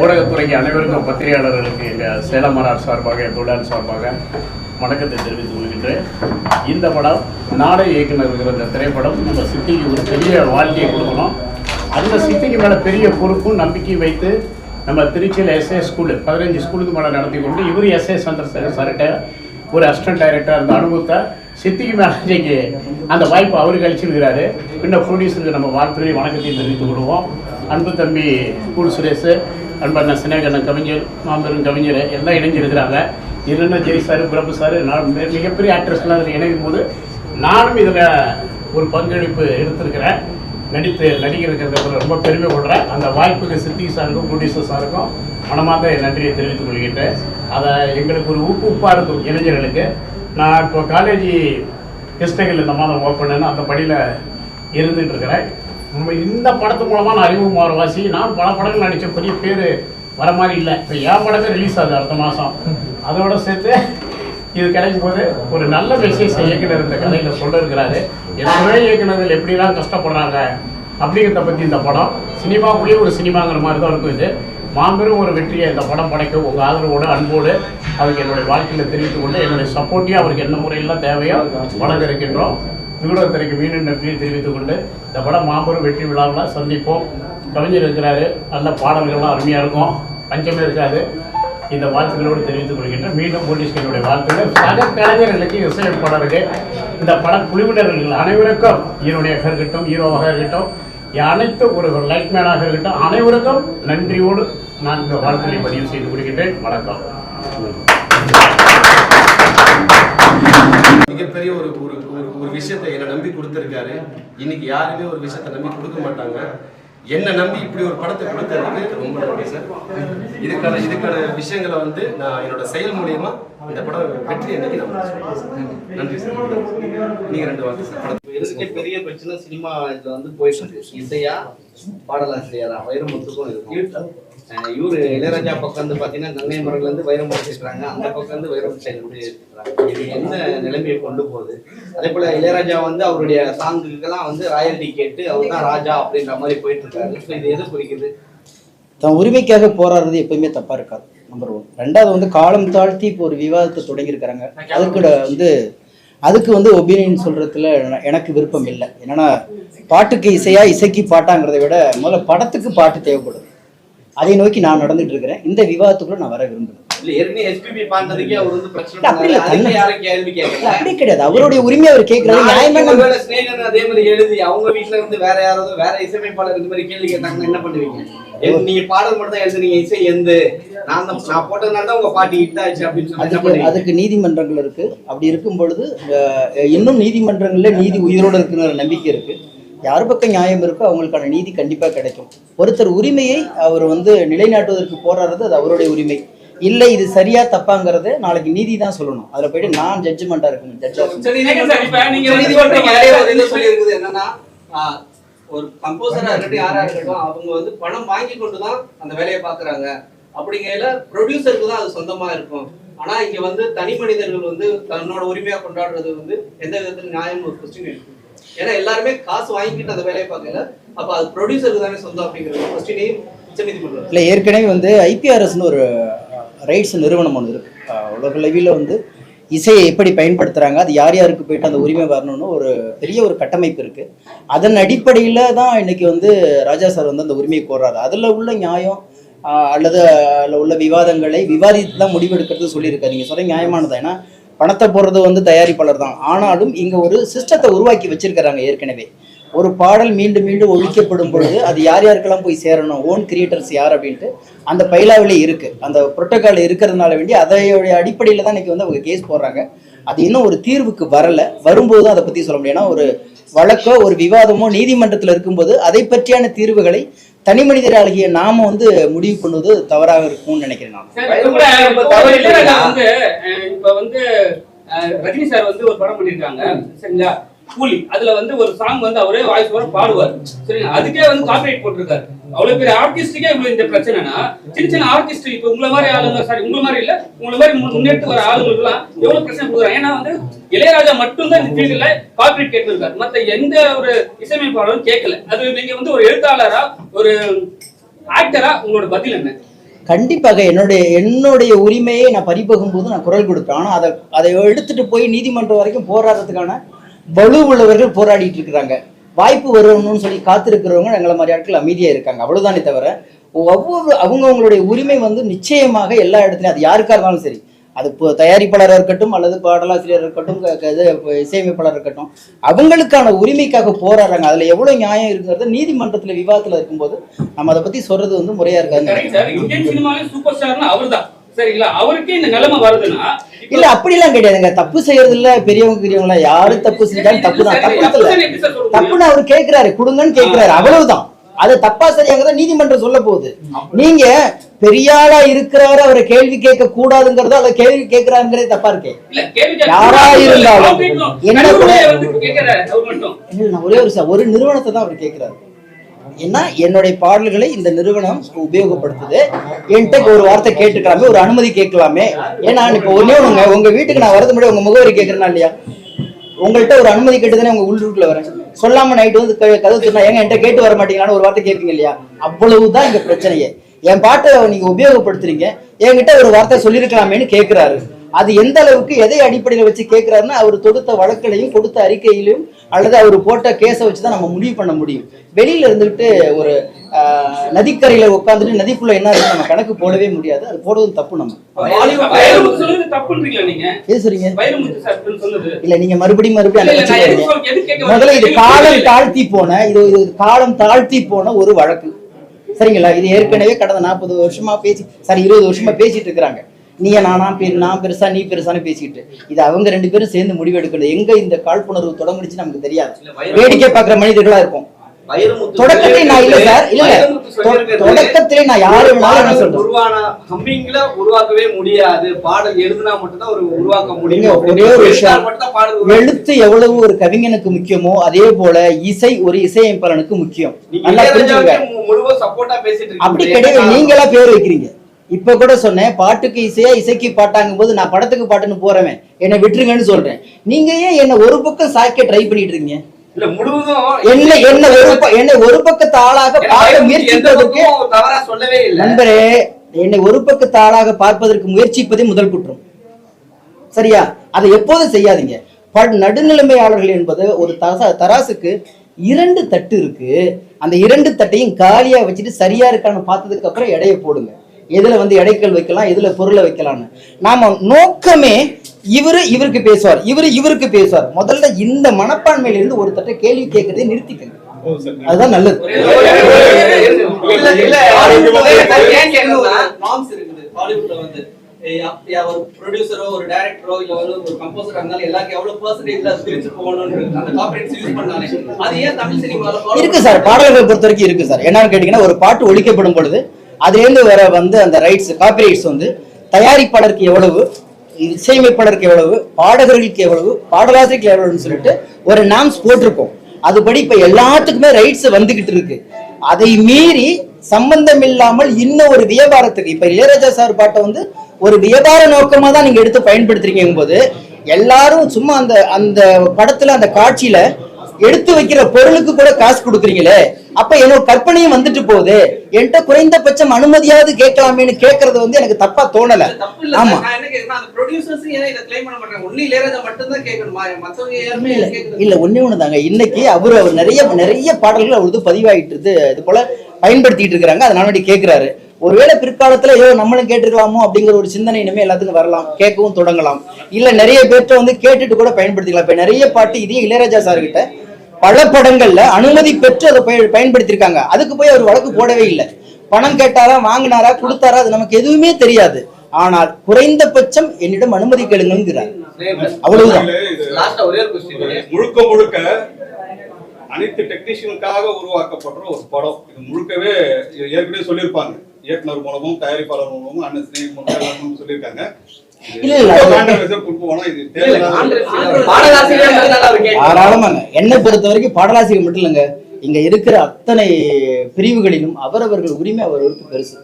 ஊடகத்துறைக்கு அனைவருக்கும் பத்திரிகையாளர்களுக்கு எங்கள் சேலம் சார்பாக தொழிலாளர் சார்பாக வணக்கத்தை தெரிவித்துக் கொள்கின்றேன். இந்த படம் நாடக இயக்குனர் இருக்கிற இந்த திரைப்படம் நம்ம சித்திக்கு ஒரு பெரிய வாழ்க்கையை கொடுக்கணும். அந்த சித்திக்கு மேலே பெரிய பொறுப்பும் நம்பிக்கையும் வைத்து நம்ம திருச்சியில் எஸ்ஏ ஸ்கூலு பதினஞ்சு ஸ்கூலுக்கு மேலே நடத்தி கொண்டு இவர் எஸ்ஏ சந்திரசேகர் சார்கிட்ட ஒரு அசிஸ்டன்ட் டைரக்டர் அந்த அனுபவத்தை சித்திக்கு மேலே அந்த வாய்ப்பு அவருக்கு அழிச்சிருக்கிறாரு பின்ன ப்ரொடியூசருக்கு நம்ம வாழ்த்துறையும் வணக்கத்தையும் தெரிவித்துக் கொள்வோம். அன்பு தம்பி கூல் சுரேஷ். அன்பான சினேகண்ணன் கவிஞர் மாபெரும் கவிஞர் எல்லாம் இணைஞ்சிருக்கிறாங்க இருந்த ஜெய் சார் பிரபு சார் நான் மிக- மிகப்பெரிய ஆக்ட்ரஸ்லாம் அதில் இணையும் போது நானும் இதில் ஒரு பங்களிப்பு எடுத்திருக்கிறேன். நடித்து நடிகருக்கிறதுக்கு ரொம்ப பெருமை கொள்கிறேன் அந்த வாய்ப்புக்கு சித்தி சாருக்கும் ப்ரொடியூசர் சாருக்கும் மனமாக நன்றியை தெரிவித்துக் கொள்கின்றேன். அதை எங்களுக்கு ஒரு உப்பு உப்பாக இருக்கும் இளைஞர்களுக்கு. நான் இப்போ காலேஜ் கிருஷ்ணகிரியில் இந்த மாதம் ஓப்பன் அந்த படியில் இருந்துகிட்டு இருக்கிறேன். நம்ம இந்த படத்து மூலமாக நான் அறிமுகமாகிற வாசி. நான் பல படங்கள் நடித்த பெரிய பேர் வர மாதிரி இல்லை. இப்போ என் படமே ரிலீஸ் ஆகுது அடுத்த மாதம் அதோட சேர்த்து இது கிடைக்கும் போது ஒரு நல்ல மெசேஜ் இயக்குனர் இந்த கதையில் சொல்ல இருக்கிறாரு என்னுடைய இயக்குனர்கள் எப்படிலாம் கஷ்டப்படுறாங்க அப்படிங்கிறத பற்றி இந்த படம் சினிமாக்குள்ளேயே ஒரு சினிமாங்கிற மாதிரி தான் இருக்கும் இது. மாபெரும் ஒரு வெற்றியை இந்த படம் படைக்க உங்கள் ஆதரவோடு அன்போடு அவருக்கு என்னுடைய வாழ்க்கையில் தெரிவித்துக் கொண்டு என்னுடைய சப்போர்ட்டியாக அவருக்கு என்ன முறையெல்லாம் தேவையோ வழங்க இருக்கின்றோம். விகடத்திற்கு மீண்டும் நன்றியை தெரிவித்துக் கொண்டு இந்த படம் மாபெரும் வெற்றி விழாவில் சந்திப்போம். கவிஞர் இருக்கிறாரு. நல்ல பாடல்கள்லாம் அருமையாக இருக்கும். பஞ்சமே இருக்காது. இந்த வாழ்த்துக்களோடு தெரிவித்துக் கொள்கின்றேன். மீண்டும் போலீஸ்களுடைய வாழ்த்துக்கள். சக கலைஞர்களுக்கு இசையமைப்பாளருக்கு இந்த பட குழுவினர்கள் அனைவருக்கும் ஹீரோனியாக இருக்கட்டும் ஹீரோவாக இருக்கட்டும் அனைத்து ஒரு லைட்மேனாக இருக்கட்டும் அனைவருக்கும் நன்றியோடு நான் இந்த வாழ்த்துக்களை பதிவு செய்து கொள்கின்றேன். வணக்கம். மிகப்பெரிய ஒரு ஒரு ஒரு- விஷயத்தை என்னை நம்பி கொடுத்துருக்காரு. இன்னைக்கு யாருமே ஒரு விஷயத்தை நம்பி கொடுக்க மாட்டாங்க. என்னை நம்பி இப்படி ஒரு படத்தை கொடுத்ததுக்கு ரொம்ப நன்றி சார். இதுக்கான இதுக்கான விஷயங்களை வந்து நான் என்னோட செயல் மூலியமா இந்த படம் வெற்றி என்னைக்கு நான் நன்றி சார். நீங்க ரெண்டு வார்த்தை சார். படத்தை பெரிய பிரச்சனை? சினிமா இதுல வந்து போயிட்டு இருக்கு. இசையா பாடலாசிரியரா? வைரமுத்துக்கும் இருக்கும் இவரு இளையராஜா பக்கம் வந்து பார்த்தீங்கன்னா கங்கை மரங்கள்ல இருந்து வைரம் இருக்கிறாங்க அந்த பக்கம் வந்து வைரம் சைடு கூட இருக்கிறாங்க இது எந்த நிலைமையை கொண்டு போகுது? அதே போல இளையராஜா வந்து அவருடைய சாங்குக்கெல்லாம் வந்து ராயல்டி கேட்டு அவர் தான் ராஜா அப்படின்ற மாதிரி போயிட்டு இருக்காரு ஸோ இது எது குறிக்குது? தன் உரிமைக்காக போராடுறது எப்பயுமே தப்பா இருக்காது நம்பர் ஒன் ரெண்டாவது வந்து காலம் தாழ்த்தி இப்போ ஒரு விவாதத்தை தொடங்கியிருக்கிறாங்க. அதுக்கு வந்து அதுக்கு வந்து ஒபீனியன் சொல்றதுல எனக்கு விருப்பம் இல்லை. என்னன்னா பாட்டுக்கு இசையா இசைக்கு பாட்டாங்கிறத விட முதல்ல படத்துக்கு பாட்டு தேவைப்படுது. அதை நோக்கி நான் நடந்துட்டு இருக்கிறேன் இந்த விவாதத்துக்குள்ள நான் வர விரும்புகிறேன். அப்படி கிடையாது. அவருடைய உரிமை அவர் ஸ்நேகன் அதே மாதிரி எழுதி அவங்க வீட்ல இருந்து வேற யாராவது வேற இசையமைப்பாளர் இந்த மாதிரி கேள்வி கேட்டாங்கன்னா என்ன பண்ணுவீங்க? நீங்க பாடல் மட்டும் தான் எழுதுனீங்க இசை எந்த? நான் நான் போட்டதுனால உங்க பாட்டு ஹிட் ஆச்சு அப்படின்னு அதுக்கு நீதிமன்றங்கள் இருக்கு. அப்படி இருக்கும் பொழுது இன்னும் நீதிமன்றங்கள்ல நீதி உயிரோடு இருக்குங்கிற நம்பிக்கை இருக்கு. யார் பக்கம் நியாயம் இருக்கோ அவங்களுக்கான நீதி கண்டிப்பா கிடைக்கும். ஒருத்தர் உரிமையை அவர் வந்து நிலைநாட்டுவதற்கு போராடுறது அது அவருடைய உரிமை. இல்லை இது சரியா தப்பாங்கிறத நாளைக்கு நீதி தான் சொல்லணும். அதுல போயிட்டு நான் ஜட்ஜ்மெண்டா இருக்கணும் ஜட்ஜா என்னன்னா ஆஹ், ஒரு கம்போசரா இருக்கட்டும் யாரா இருக்கட்டும் அவங்க வந்து பணம் வாங்கி கொண்டு தான் அந்த வேலையை பாக்குறாங்க அப்படிங்கையில ப்ரொடியூசருக்கு தான் அது சொந்தமா இருக்கும். ஆனா இங்க வந்து தனி மனிதர்கள் வந்து தன்னோட உரிமையா கொண்டாடுறது வந்து எந்த விதத்துல நியாயம் ஒரு கொஸ்டின் இருக்கு. ஏன்னா எல்லாருமே காசு வாங்கிக்கிட்டு அந்த வேலையை பார்க்கல. அப்ப அது ப்ரொடியூசருக்கு தானே சொந்தம் அப்படிங்கிறது கொஸ்டினையும் உச்சநீதிமன்றம். இல்லை ஏற்கனவே வந்து ஐபிஆர்எஸ்னு ஒரு ரைட்ஸ் நிறுவனம் ஒன்று இருக்கு. உலக அளவில் வந்து இசையை எப்படி பயன்படுத்துறாங்க அது யார் யாருக்கு போயிட்டு அந்த உரிமை வரணும்னு ஒரு பெரிய ஒரு கட்டமைப்பு இருக்கு. அதன் அடிப்படையில் தான் இன்னைக்கு வந்து ராஜா சார் வந்து அந்த உரிமையை கோர்றாரு. அதில் உள்ள நியாயம் ஆஹ் அல்லது அதில் உள்ள விவாதங்களை விவாதித்து தான் முடிவெடுக்கிறது சொல்லியிருக்காரு. நீங்கள் சொல்ல நியாயமானது? ஏன்னா பணத்தை போடுறது வந்து தயாரிப்பாளர் தான். ஆனாலும் இங்கே ஒரு சிஸ்டத்தை உருவாக்கி வச்சிருக்கிறாங்க ஏற்கனவே. ஒரு பாடல் மீண்டும் மீண்டும் ஒழிக்கப்படும் பொழுது அது யார் யாருக்கெல்லாம் போய் சேரணும்? ஓன் கிரியேட்டர்ஸ் யார் அப்படின்ட்டு அந்த பைலாவிலே இருக்கு. அந்த புரோட்டோகால் இருக்கிறதுனால வேண்டி அதையோடைய அடிப்படையில் தான் இன்னைக்கு வந்து அவங்க கேஸ் போடுறாங்க. அது இன்னும் ஒரு தீர்வுக்கு வரல. வரும்போது தான் அதை பற்றி சொல்ல முடியும். ஏன்னா ஒரு வழக்கோ ஒரு விவாதமோ நீதிமன்றத்தில் இருக்கும்போது அதை பற்றியான தீர்வுகளை தனி மனிதராகிய நாம வந்து முடிவு பண்ணுவது தவறாக இருக்கும்னு நினைக்கிறேன் நான் இப்ப? வந்து ரஜினி சார் வந்து ஒரு படம் பண்ணிருக்காங்க சரிங்களா கூலி. அதுல வந்து ஒரு சாங் வந்து அவரே வாய்ஸ் ஓவர் பாடுவார். சரிங்களா? அதுக்கே வந்து காப்பிரைட் போட்டிருக்காரு. அவ்வளவு பெரிய ஆர்டிஸ்டுக்கே இவ்வளவு இந்த பிரச்சனைனா சின்ன சின்ன ஆர்டிஸ்ட் இப்ப உங்களை மாதிரி ஆளுங்க சாரி உங்களை மாதிரி இல்ல உங்களை மாதிரி முன்னெடுத்து வர ஆளுங்களுக்கு எல்லாம் எவ்வளவு பிரச்சனை கொடுக்குறாங்க? ஏன்னா வந்து இளையராஜா மட்டும்தான் இந்த ஃபீல்டுல காப்பிரைட் கேட்டிருக்காரு. மத்த எந்த ஒரு இசையமைப்பாளரும் கேட்கல. அது நீங்க வந்து ஒரு எழுத்தாளரா ஒரு ஆக்டரா உங்களோட பதில் என்ன? கண்டிப்பாக என்னுடைய என்னுடைய உரிமையை நான் பறிபோகும் போது நான் குரல் கொடுப்பேன். ஆனால் அதை அதை எடுத்துட்டு போய் நீதிமன்றம் வரைக்கும் போராடுறதுக்கான வலு உள்ளவர்கள் போராடிட்டு இருக்கிறாங்க. வாய்ப்பு வரணும்னு சொல்லி காத்திருக்கிறவங்க எங்களை மாதிரி ஆட்கள் அமைதியாக இருக்காங்க. அவ்வளவுதானே தவிர ஒவ்வொரு அவங்கவுங்களுடைய உரிமை வந்து நிச்சயமாக எல்லா இடத்துலையும் அது யாருக்கா இருந்தாலும் சரி அது இப்போ தயாரிப்பாளராக இருக்கட்டும் அல்லது பாடலாசிரியர் இருக்கட்டும் இது இசையமைப்பாளர் இருக்கட்டும் அவங்களுக்கான உரிமைக்காக போராடுறாங்க. அதில் எவ்வளோ நியாயம் இருக்குங்கிறது நீதிமன்றத்தில் விவாதத்தில் இருக்கும்போது நம்ம அதை பற்றி சொல்றது வந்து முறையாக இருக்காது சரிங்களா? அவருக்கே இந்த நிலைமை வருதுன்னா இல்ல அப்படிலாம் கிடையாதுங்க. தப்பு செய்யறதுல பெரியவங்க பெரியவங்கள யாரு தப்பு செஞ்சாலும் தப்பு தான். தப்பு இல்ல? தப்புன்னு அவர் கேக்குறாரு. கொடுங்கன்னு கேக்குறாரு. அவ்வளவுதான். அது தப்பா சரியாங்கிறத நீதிமன்றம் சொல்ல போகுது. நீங்க பெரியாளா இருக்கிறாரு அவரை கேள்வி கேட்க கூடாதுங்கிறத அதை கேள்வி கேட்கிறாருங்கிறதே தப்பா இருக்கே. இல்ல யாரா இருந்தாலும் என்ன கேட்கிறாரு இல்ல, ஒரே ஒரு ஒரு நிறுவனத்தை தான் அவர் கேட்கிறாரு ஏன்னா என்னுடைய பாடல்களை இந்த நிறுவனம் உபயோகப்படுத்துது. என்கிட்ட ஒரு வார்த்தை கேட்டுக்கலாமே ஒரு அனுமதி கேட்கலாமே. ஏன்னா இப்போ ஒன்னே ஒண்ணுங்க உங்க வீட்டுக்கு நான் வரது முன்னாடி உங்க முகவரி கேட்கறேனா இல்லையா? உங்கள்கிட்ட ஒரு அனுமதி கேட்டு தானே உங்க உள்ளூர்ல வரேன். சொல்லாம நைட்டு வந்து க- கதவு சொன்னா ஏங்க என்கிட்ட கேட்டு வர மாட்டீங்களான்னு ஒரு வார்த்தை கேட்பீங்க இல்லையா? அவ்வளவுதான் இங்க பிரச்சனையே. என் பாட்டை நீங்க உபயோகப்படுத்துறீங்க. என்கிட்ட ஒரு வார்த்தை சொல்லியிருக்கலாமேன்னு கேட்கிறாரு அது எந்த அளவுக்கு எதை அடிப்படையில் வச்சு கேட்கிறாருன்னா அவர் தொடுத்த வழக்கிலையும் கொடுத்த அறிக்கையிலும் அல்லது அவர் போட்ட கேஸை வச்சு தான் நம்ம முடிவு பண்ண முடியும். வெளியில இருந்துகிட்டு ஒரு நதிக்கரையில உட்காந்துட்டு நதிக்குள்ள என்ன இருக்கு நம்ம கணக்கு போடவே முடியாது. அது போடுவது தப்பு நம்ம. சொன்னது இல்ல நீங்க மறுபடியும் மறுபடியும் முதல்ல இது? காலம் தாழ்த்தி போன இது இது காலம் தாழ்த்தி போன ஒரு வழக்கு. சரிங்களா? இது ஏற்கனவே கடந்த நாற்பது வருஷமா பேசி சாரி இருபது வருஷமா பேசிட்டு இருக்கிறாங்க. நீ நானா பெரு நான் பெருசா நீ பெருசான்னு பேசிக்கிட்டு. இது அவங்க ரெண்டு பேரும் சேர்ந்து முடிவெடுக்கிறது. எங்க இந்த காழ்ப்புணர்வு தொடங்குனுச்சு நமக்கு தெரியாது. வேடிக்கை பார்க்குற மனிதர்களா இருக்கும். தொடக்கத்திலே நான் இல்ல சார் இல்ல. இல்ல தொ- தொடக்கத்திலே நான் யாரு வேணாலும் என்ன சொல்றேன். உருவான ஹம்மிங்ல உருவாக்கவே முடியாது. பாடல் எழுதுனா மட்டும்தான் ஒரு உருவாக்க நீங்க முடியும். ஒரே ஒரு எழுதினா விஷயம். மட்டும்தான் பாடல் உருவாக்க எழுத்து எவ்வளவு ஒரு கவிஞனுக்கு முக்கியமோ அதே போல இசை ஒரு இசையமைப்பாளனுக்கு முக்கியம். நல்லா புரிஞ்சுங்க அப்படி. கிடையாது. நீங்களா பேர் வைக்கிறீங்க. இப்ப கூட சொன்னேன் பாட்டுக்கு இசையா இசைக்கு பாட்டாங்கும் போது நான் படத்துக்கு பாட்டுன்னு போறவன். என்னை விட்டுருங்கன்னு சொல்றேன். நீங்க ஏன் என்ன ஒரு பக்கம் சாய்க்க ட்ரை பண்ணிட்டு இருக்கீங்க? என்ன என்ன ஒரு என்னை ஒரு பக்கத்து ஆளாக பார்க்க முயற்சிப்பதற்கு சொல்லவே இல்ல. நண்பரே என்னை ஒரு பக்கத்து ஆளாக பார்ப்பதற்கு முயற்சிப்பதே முதல் குற்றம். சரியா? அதை எப்போதும் செய்யாதீங்க. பட் நடுநிலைமையாளர்கள் என்பது ஒரு தசா தராசுக்கு இரண்டு தட்டு இருக்கு. அந்த இரண்டு தட்டையும் காலியா வச்சுட்டு சரியா இருக்கான்னு பார்த்ததுக்கு அப்புறம் எடையை போடுங்க. எதுல வந்து எடைக்கல் வைக்கலாம் எதுல பொருளை வைக்கலாம்னு. நாம நோக்கமே இவரு இவருக்கு பேசுவார் இவரு இவருக்கு பேசுவார். முதல்ல இந்த மனப்பான்மையில இருந்து ஒரு தட்டை கேள்வி கேட்கறதை நிறுத்திக்கங்க. அதுதான் நல்லது. இல்ல இல்ல அது ஏன் கேட்கணும்னா நார்ம்ஸ் இருக்குது பாலிவுட்ல வந்து. ஏய், அப்- யா, ஒரு ப்ரொடியூசரோ ஒரு டைரக்டரோ இல்ல ஒரு ஒரு கம்போசரா இருந்தாலும் எல்லாருக்கும் எவ்வளவு பெர்சன்டேஜ்ல பிரிச்சு போகணும்னு அந்த கார்பரேட்ஸ் யூஸ் பண்ணாலே. அது ஏன் தமிழ் சினிமால follow இருக்கு சார் பாடல்கள் பொறுத்த வரைக்கும் இருக்கு சார். என்னன்னு கேட்டீங்கன்னா ஒரு பாட்டு ஒழிக்கப்படும் பொழுது அதுலேருந்து வர வந்து அந்த ரைட்ஸ் காப்பிரைட்ஸ் வந்து தயாரிப்பாளருக்கு எவ்வளவு இசையமைப்பாளருக்கு எவ்வளவு பாடகர்களுக்கு எவ்வளவு பாடலாசிரியருக்கு எவ்வளவுன்னு சொல்லிட்டு ஒரு நாம்ஸ் போட்டிருக்கோம். அதுபடி இப்போ எல்லாத்துக்குமே ரைட்ஸ் வந்துகிட்டு இருக்கு. அதை மீறி சம்பந்தம் இல்லாமல் இன்னும் ஒரு வியாபாரத்துக்கு இப்ப இளையராஜா சார் பாட்டை வந்து ஒரு வியாபார நோக்கமா தான் நீங்க எடுத்து பயன்படுத்துறீங்க போது எல்லாரும் சும்மா அந்த அந்த படத்துல அந்த காட்சியில எடுத்து வைக்கிற பொருளுக்கு கூட காசு கொடுக்குறீங்களே அப்ப என்னோட கற்பனையும் வந்துட்டு போகுது. என்கிட்ட குறைந்தபட்சம் அனுமதியாவது கேட்கலாமேன்னு கேட்கறது வந்து எனக்கு தப்பா தோணல. அது ஆமா. இல்ல கேக்குறது ஒண்ணே ஒண்ணுதாங்க. இன்னைக்கு அவரு அவர் நிறைய நிறைய பாடல்கள் அவருக்கு பதிவாயிட்டு இது போல பயன்படுத்திட்டு இருக்கிறாங்க. அதனால வேண்டி கேட்கிறாரு. ஒருவேளை பிற்காலத்துல ஐயோ நம்மளும் கேட்டுக்கலாமோ அப்படிங்கிற ஒரு சிந்தனை இனிமே எல்லாத்துக்கும் வரலாம். கேட்கவும் தொடங்கலாம். இல்ல நிறைய பேர்ட்ட வந்து கேட்டுட்டு கூட பயன்படுத்திக்கலாம். இப்ப நிறைய பாட்டு இதே இளையராஜா சார் கிட்ட பல படங்கள்ல அனுமதி பெற்று அதை பய- பயன்படுத்தியிருக்காங்க. அதுக்கு போய் அவர் வழக்கு போடவே இல்லை. பணம் கேட்டாரா வாங்கினாரா கொடுத்தாரா அது நமக்கு எதுவுமே தெரியாது. ஆனால் குறைந்தபட்சம் என்னிடம் அனுமதி கேளுங்கிறார் அவ்வளவுதான். லாஸ்டா ஒரே ஒரு கொஸ்டின் முழுக்க முழுக்க அனைத்து டெக்னீஷியனுக்காக உருவாக்கப்படுற ஒரு படம். இது முழுக்கவே ஏற்கனவே சொல்லியிருப்பாங்க. இயக்குனர் மூலமும் தயாரிப்பாளர் மூலமும் அண்ணன் சொல்லியிருக்காங்க. என்னை பொறுத்த வரைக்கும் பாடலாசிரியர் மட்டும் இல்லைங்க. இங்க இருக்கிற அத்தனை பிரிவுகளிலும் அவரவர்கள் உரிமை அவரவருக்கு பெருசு.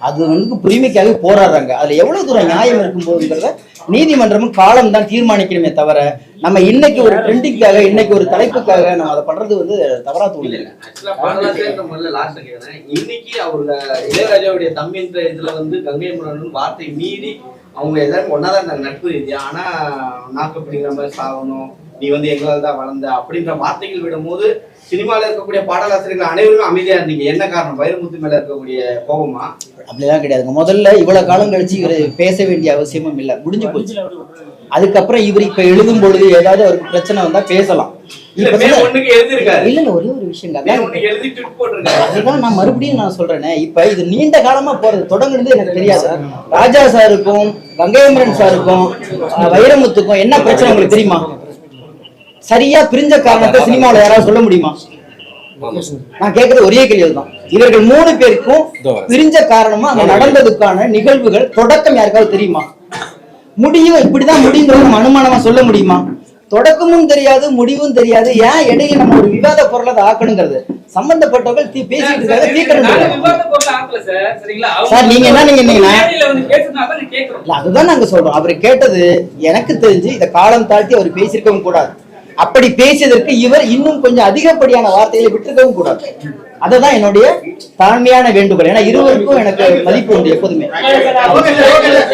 அது வந்து உரிமைக்காக போராடுறாங்க. அதுல எவ்வளவு தூரம் நியாயம் இருக்கும்போதுங்கிறத நீதிமன்றமும் காலம் தான் தீர்மானிக்கணுமே தவிர நம்ம இன்னைக்கு ஒரு ட்ரெண்டிங்காக இன்னைக்கு ஒரு தலைப்புக்காக நம்ம அதை பண்றது வந்து தவறா தோணுது இன்னைக்கு அவரோட இளையராஜாவுடைய தம்பின்ற இதுல வந்து கங்கை முரணன் வார்த்தை மீறி அவங்க எல்லாரும் ஒன்னாதான் நட்பு ரீதியா. ஆனா நாக்கு பிடிக்கிற மாதிரி சாகணும் நீ வந்து எங்களால் தான் வளர்ந்த அப்படின்ற வார்த்தைகள் விடும் போது சினிமால இருக்கக்கூடிய பாடலாசிரியர்கள் அனைவரும் அமைதியா இருந்தீங்க. என்ன காரணம்? வைரமுத்து மேல இருக்கக்கூடிய கோபமா? அப்படிலாம் கிடையாதுங்க. முதல்ல இவ்வளவு காலம் கழிச்சு இவர் பேச வேண்டிய அவசியமும் இல்லை. முடிஞ்சு போச்சு. அதுக்கப்புறம் இவர் இப்ப எழுதும் பொழுது ஏதாவது அவருக்கு பிரச்சனை வந்தா பேசலாம். நான் மறுபடியும் நான் சொல்றேனே. இப்ப இது நீண்ட காலமா போறது. தொடங்குனது எனக்கு தெரியாது. ராஜா சாருக்கும் கங்கையமரன் சாருக்கும் வைரமுத்துக்கும் என்ன பிரச்சனை உங்களுக்கு தெரியுமா? சரியா பிரிஞ்ச காரணத்தை சினிமாவுல யாராவது சொல்ல முடியுமா? நான் கேட்கறது ஒரே கேள்வி தான் இவர்கள் மூணு பேருக்கும் பிரிஞ்ச காரணமா அங்க நடந்ததுக்கான நிகழ்வுகள் தொடக்கம் யாருக்காவது தெரியுமா? முடிவு இப்படிதான் நம்ம அனுமானமா சொல்ல முடியுமா? தொடக்கமும் தெரியாது முடிவும் தெரியாது. ஏன் இடையில நம்ம ஒரு விவாத பொருளை அதை ஆக்கணுங்கிறது? சம்பந்தப்பட்டவர்கள் தீ பேசிட்டு இருக்காங்க நாங்க ஆக்கல சார். சரிங்களா? அவங்க சார், நீங்க என்ன? இல்ல அதுதான் நாங்க சொல்றோம். அவர் கேட்டது எனக்கு தெரிஞ்சு இத காலம் தாழ்த்தி அவர் பேசியிருக்கவும் கூடாது. அப்படி பேசியதற்கு இவர் இன்னும் கொஞ்சம் அதிகப்படியான வார்த்தைகளை விட்டுருக்கவும் கூடாது. அதுதான் என்னுடைய தாழ்மையான வேண்டுகோள். ஏன்னா இருவருக்கும் எனக்கு மதிப்பு உண்டு எப்போதுமே.